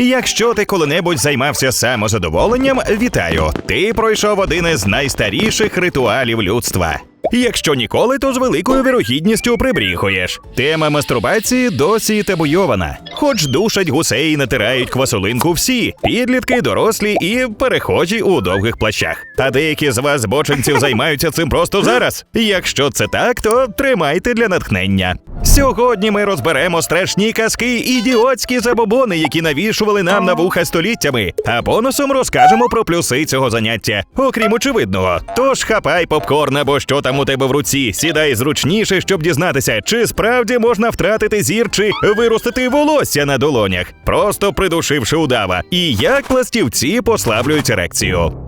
Якщо ти коли-небудь займався самозадоволенням, вітаю! Ти пройшов один із найстаріших ритуалів людства. Якщо ніколи, то з великою вірогідністю прибріхуєш. Тема мастурбації досі табуйована. Хоч душать гусей і натирають квасолинку всі, підлітки, дорослі і перехожі у довгих плащах. А деякі з вас, бочинців, займаються цим просто зараз. Якщо це так, то тримайте для натхнення. Сьогодні ми розберемо страшні казки ідіотські забобони, які навішували нам на вуха століттями. А бонусом розкажемо про плюси цього заняття, окрім очевидного. Тож хапай попкорн або що там у тебе в руці, сідай зручніше, щоб дізнатися, чи справді можна втратити зір чи виростити волосся на долонях, просто придушивши удава, і як пластівці послаблюють ерекцію.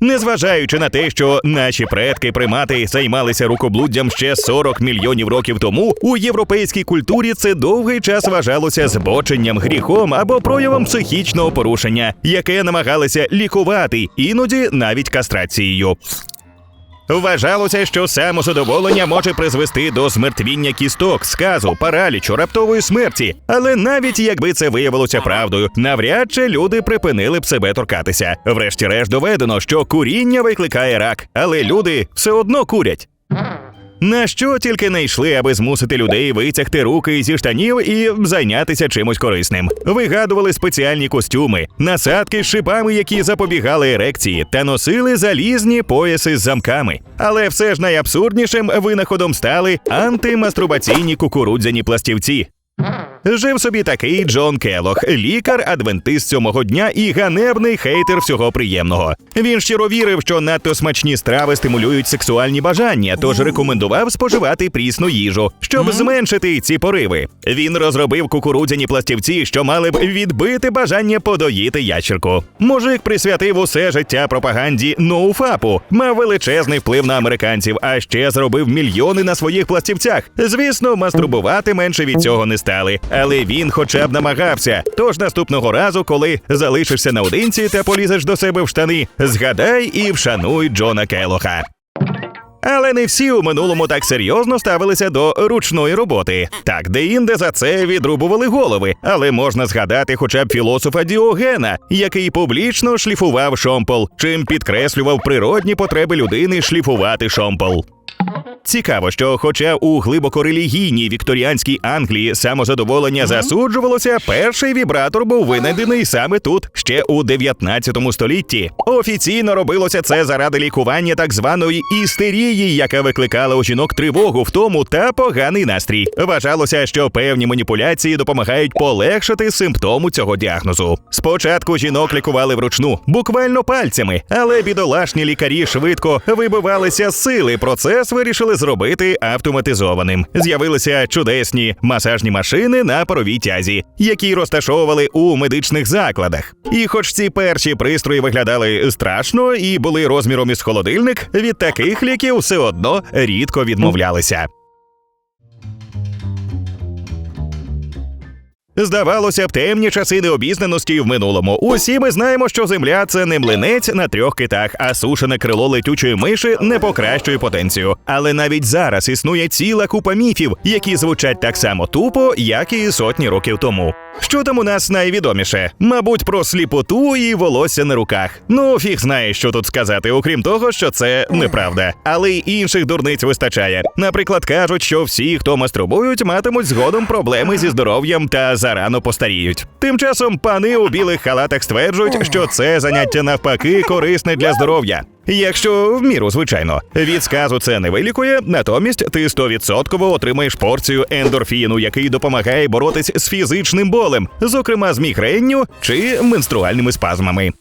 Незважаючи на те, що наші предки примати займалися рукоблуддям ще 40 мільйонів років тому, у європейській культурі це довгий час вважалося збоченням, гріхом або проявом психічного порушення, яке намагалися лікувати, іноді навіть кастрацією. Вважалося, що самозадоволення може призвести до змертвіння кісток, сказу, паралічу, раптової смерті. Але навіть якби це виявилося правдою, навряд чи люди припинили б себе торкатися. Врешті-решт доведено, що куріння викликає рак, але люди все одно курять. На що тільки не йшли, аби змусити людей витягти руки зі штанів і зайнятися чимось корисним. Вигадували спеціальні костюми, насадки з шипами, які запобігали ерекції, та носили залізні пояси з замками. Але все ж найабсурднішим винаходом стали антимастурбаційні кукурудзяні пластівці. Жив собі такий Джон Келох, лікар, адвентист сьомого дня і ганебний хейтер всього приємного. Він щиро вірив, що надто смачні страви стимулюють сексуальні бажання, тож рекомендував споживати прісну їжу, щоб зменшити ці пориви. Він розробив кукурудзяні пластівці, що мали б відбити бажання подоїти ящерку. Мужик присвятив усе життя пропаганді ноуфапу, мав величезний вплив на американців, а ще зробив мільйони на своїх пластівцях. Звісно, мастурбувати менше від цього не стали, але він хоча б намагався. Тож наступного разу, коли залишишся наодинці та полізеш до себе в штани, згадай і вшануй Джона Келоха. Але не всі у минулому так серйозно ставилися до ручної роботи. Так, де-інде за це відрубували голови, але можна згадати хоча б філософа Діогена, який публічно шліфував шомпол, чим підкреслював природні потреби людини шліфувати шомпол. Цікаво, що, хоча у глибоко релігійній вікторіанській Англії самозадоволення засуджувалося, перший вібратор був винайдений саме тут, ще у 19 столітті. Офіційно робилося це заради лікування так званої істерії, яка викликала у жінок тривогу, втому та поганий настрій. Вважалося, що певні маніпуляції допомагають полегшити симптому цього діагнозу. Спочатку жінок лікували вручну, буквально пальцями, але бідолашні лікарі швидко вибивалися з сили. Процес вирішили зробити автоматизованим. З'явилися чудесні масажні машини на паровій тязі, які розташовували у медичних закладах. І хоч ці перші пристрої виглядали страшно і були розміром із холодильник, від таких ліків все одно рідко відмовлялися. Здавалося б, темні часи необізнаності в минулому. Усі ми знаємо, що земля це не млинець на трьох китах, а сушене крило летючої миші не покращує потенцію. Але навіть зараз існує ціла купа міфів, які звучать так само тупо, як і сотні років тому. Що там у нас найвідоміше? Мабуть, про сліпоту і волосся на руках. Ну, фіг знає, що тут сказати, окрім того, що це неправда. Але й інших дурниць вистачає. Наприклад, кажуть, що всі, хто мастурбують, матимуть згодом проблеми зі здоров'ям та зарано постаріють. Тим часом пани у білих халатах стверджують, що це заняття навпаки корисне для здоров'я. Якщо в міру, звичайно, від сказу це не вилікує, натомість ти стовідсотково отримаєш порцію ендорфіну, який допомагає боротись з фізичним болем, зокрема з мігренню чи менструальними спазмами.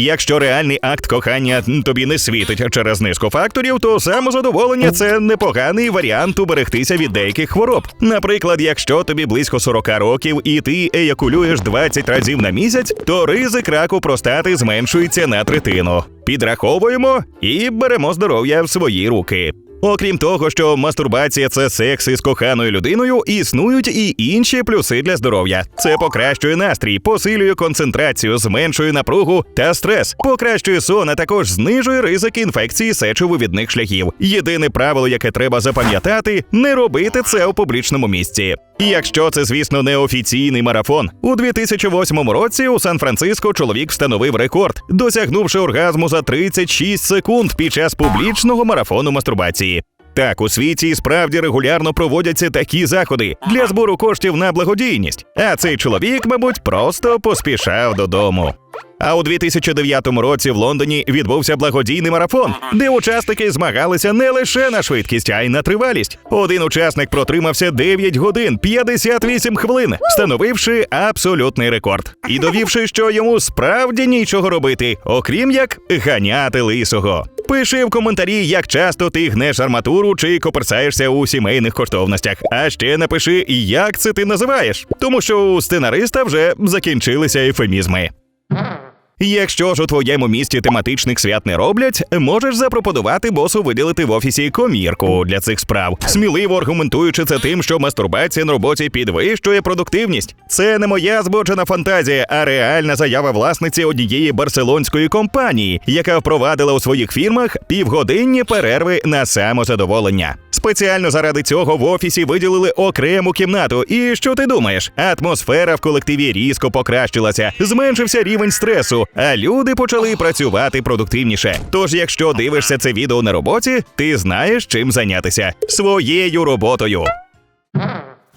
Якщо реальний акт кохання тобі не світить через низку факторів, то самозадоволення це непоганий варіант уберегтися від деяких хвороб. Наприклад, якщо тобі близько 40 років і ти еякулюєш 20 разів на місяць, то ризик раку простати зменшується на третину. Підраховуємо і беремо здоров'я в свої руки. Окрім того, що мастурбація це секс із коханою людиною, існують і інші плюси для здоров'я. Це покращує настрій, посилює концентрацію, зменшує напругу та стрес, покращує сон, а також знижує ризик інфекції сечовивідних шляхів. Єдине правило, яке треба запам'ятати, не робити це у публічному місці. Якщо це, звісно, не офіційний марафон. У 2008 році у Сан-Франциско чоловік встановив рекорд, досягнувши оргазму за 36 секунд під час публічного марафону мастурбації. Так, у світі справді регулярно проводяться такі заходи для збору коштів на благодійність. А цей чоловік, мабуть, просто поспішав додому. А у 2009 році в Лондоні відбувся благодійний марафон, де учасники змагалися не лише на швидкість, а й на тривалість. Один учасник протримався 9 годин 58 хвилин, встановивши абсолютний рекорд і довівши, що йому справді нічого робити, окрім як ганяти лисого. Пиши в коментарі, як часто ти гнеш арматуру чи коперсаєшся у сімейних коштовностях. А ще напиши, як це ти називаєш, тому що у сценариста вже закінчилися ефемізми. Mm-hmm. Якщо ж у твоєму місті тематичних свят не роблять, можеш запропонувати босу виділити в офісі комірку для цих справ, сміливо аргументуючи це тим, що мастурбація на роботі підвищує продуктивність. Це не моя збочена фантазія, а реальна заява власниці однієї барселонської компанії, яка впровадила у своїх фірмах півгодинні перерви на самозадоволення. Спеціально заради цього в офісі виділили окрему кімнату. І що ти думаєш? Атмосфера в колективі різко покращилася, зменшився рівень стресу, а люди почали працювати продуктивніше. Тож, якщо дивишся це відео на роботі, ти знаєш чим зайнятися своєю роботою.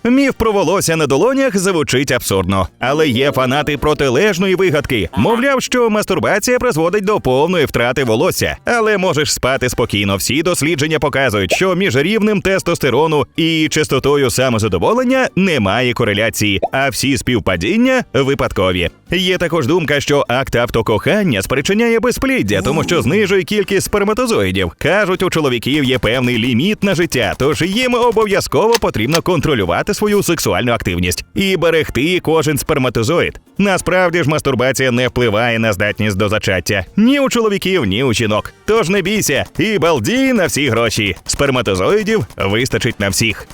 Міф про волосся на долонях звучить абсурдно, але є фанати протилежної вигадки. Мовляв, що мастурбація призводить до повної втрати волосся, але можеш спати спокійно. Всі дослідження показують, що між рівнем тестостерону і частотою самозадоволення немає кореляції, а всі співпадіння випадкові. Є також думка, що акт автокохання спричиняє безпліддя, тому що знижує кількість сперматозоїдів. Кажуть, у чоловіків є певний ліміт на життя, тож їм обов'язково потрібно контролювати свою сексуальну активність і берегти кожен сперматозоїд. Насправді ж мастурбація не впливає на здатність до зачаття ні у чоловіків, ні у жінок. Тож не бійся і балдій на всі гроші. Сперматозоїдів вистачить на всіх.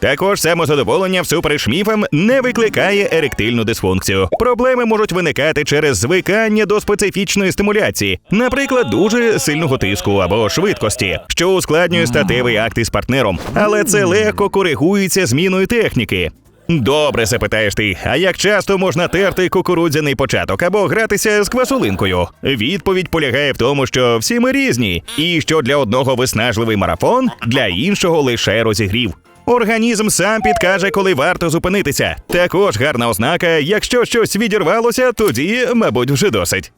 Також самозадоволення всупереч міфам не викликає еректильну дисфункцію. Проблеми можуть виникати через звикання до специфічної стимуляції, наприклад, дуже сильного тиску або швидкості, що ускладнює статевий акт із партнером, але це легко коригується зміною техніки. Добре, запитаєш ти. А як часто можна терти кукурудзяний початок або гратися з квасолинкою? Відповідь полягає в тому, що всі ми різні, і що для одного виснажливий марафон, для іншого лише розігрів. Організм сам підкаже, коли варто зупинитися. Також гарна ознака, якщо щось відірвалося, тоді, мабуть, вже досить.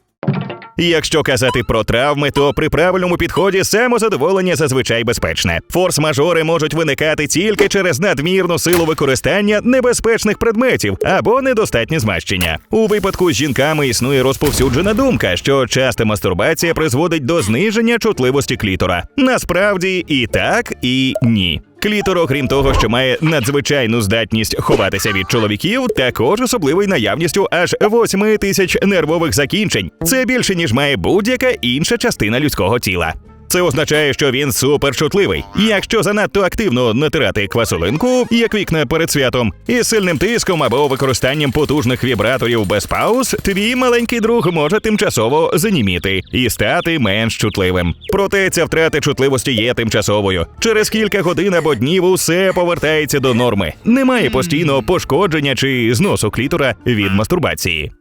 Якщо казати про травми, то при правильному підході самозадоволення зазвичай безпечне. Форс-мажори можуть виникати тільки через надмірну силу використання небезпечних предметів або недостатнє змащення. У випадку з жінками існує розповсюджена думка, що часта мастурбація призводить до зниження чутливості клітора. Насправді і так, і ні. Клітор, окрім того, що має надзвичайну здатність ховатися від чоловіків, також особливий наявністю аж 8 тисяч нервових закінчень. Це більше ніж має будь-яка інша частина людського тіла. Це означає, що він суперчутливий. Якщо занадто активно натирати квасолинку, як вікна перед святом, із сильним тиском або використанням потужних вібраторів без пауз, твій маленький друг може тимчасово заніміти і стати менш чутливим. Проте ця втрата чутливості є тимчасовою. Через кілька годин або днів усе повертається до норми. Немає постійного пошкодження чи зносу клітора від мастурбації.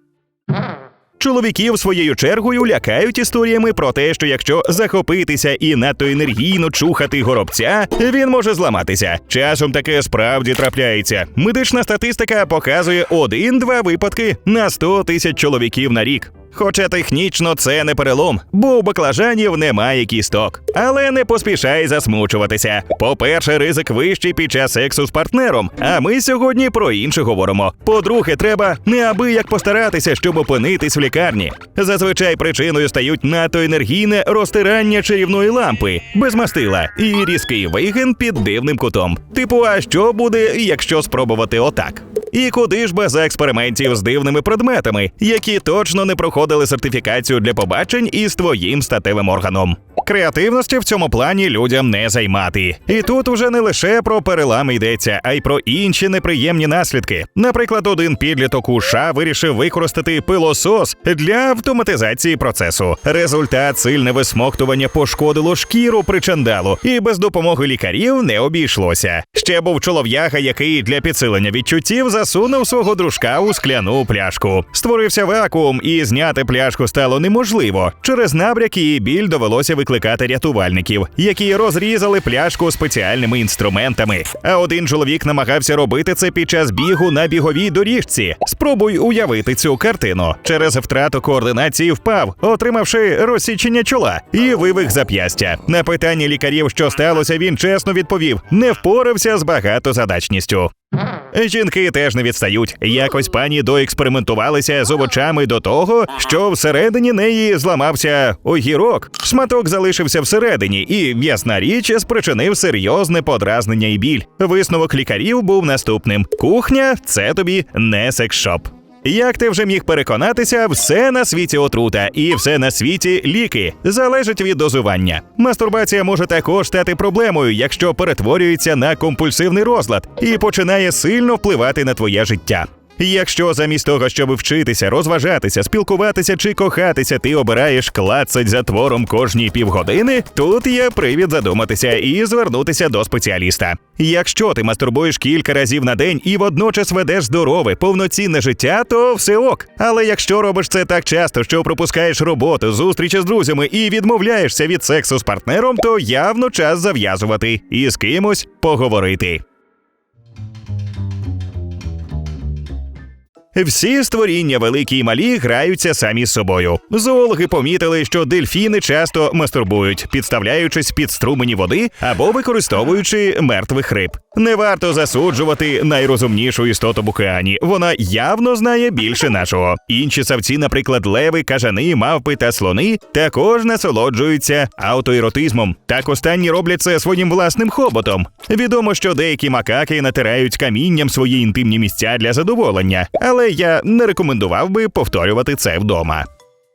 Чоловіків своєю чергою лякають історіями про те, що якщо захопитися і надто енергійно чухати горобця, він може зламатися. Часом таке справді трапляється. Медична статистика показує один-два випадки на 100 тисяч чоловіків на рік. Хоча технічно це не перелом, бо у баклажанів немає кісток. Але не поспішай засмучуватися. По-перше, ризик вищий під час сексу з партнером. А ми сьогодні про інше говоримо. По-друге, треба неабияк постаратися, щоб опинитись в лікарні. Зазвичай причиною стають надто енергійне розтирання чарівної лампи без мастила і різкий вигин під дивним кутом. Типу, а що буде, якщо спробувати отак? І куди ж без експериментів з дивними предметами, які точно не проходили сертифікацію для побачень із твоїм статевим органом. Креативності в цьому плані людям не займати. І тут уже не лише про перелами йдеться, а й про інші неприємні наслідки. Наприклад, один підліток у США вирішив використати пилосос для автоматизації процесу. Результат сильне висмоктування пошкодило шкіру причандалу, і без допомоги лікарів не обійшлося. Ще був чолов'яга, який для підсилення відчуттів засунув свого дружка у скляну пляшку. Створився вакуум, і зняти пляшку стало неможливо. Через набряки і біль довелося викликати рятувальників, які розрізали пляшку спеціальними інструментами. А один чоловік намагався робити це під час бігу на біговій доріжці. Спробуй уявити цю картину. Через втрату координації впав, отримавши розсічення чола і вивих зап'ястя. На питання лікарів, що сталося, він чесно відповів: не впорався з багатозадачністю. Жінки теж не відстають. Якось пані доекспериментувалися з овочами до того, що всередині неї зламався огірок. Шматок залишився всередині, і м'ясна річ спричинив серйозне подразнення і біль. Висновок лікарів був наступним: кухня це тобі не секс-шоп. Як ти вже міг переконатися, все на світі отрута і все на світі ліки залежить від дозування. Мастурбація може також стати проблемою, якщо перетворюється на компульсивний розлад і починає сильно впливати на твоє життя. Якщо замість того, щоб вчитися, розважатися, спілкуватися чи кохатися, ти обираєш клацать за твором кожні півгодини, тут є привід задуматися і звернутися до спеціаліста. Якщо ти мастурбуєш кілька разів на день і водночас ведеш здорове, повноцінне життя, то все ок. Але якщо робиш це так часто, що пропускаєш роботу, зустрічі з друзями і відмовляєшся від сексу з партнером, то явно час зав'язувати і з кимось поговорити. Всі створіння великі й малі граються самі з собою. Зоологи помітили, що дельфіни часто мастурбують, підставляючись під струмені води або використовуючи мертвих риб. Не варто засуджувати найрозумнішу істоту в океані. Вона явно знає більше нашого. Інші савці, наприклад, леви, кажани, мавпи та слони, також насолоджуються аутоеротизмом. Так останні роблять це своїм власним хоботом. Відомо, що деякі макаки натирають камінням свої інтимні місця для задоволення, але я не рекомендував би повторювати це вдома.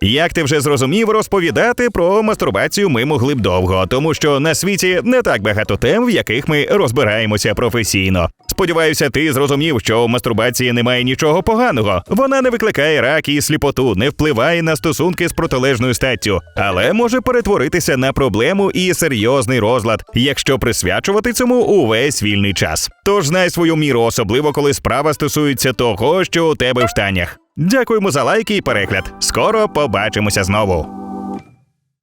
Як ти вже зрозумів, розповідати про мастурбацію ми могли б довго, тому що на світі не так багато тем, в яких ми розбираємося професійно. Сподіваюся, ти зрозумів, що у мастурбації немає нічого поганого. Вона не викликає рак і сліпоту, не впливає на стосунки з протилежною статтю, але може перетворитися на проблему і серйозний розлад, якщо присвячувати цьому увесь вільний час. Тож знай свою міру, особливо коли справа стосується того, що у тебе в штанях. Дякуємо за лайки і перегляд. Скоро побачимося знову.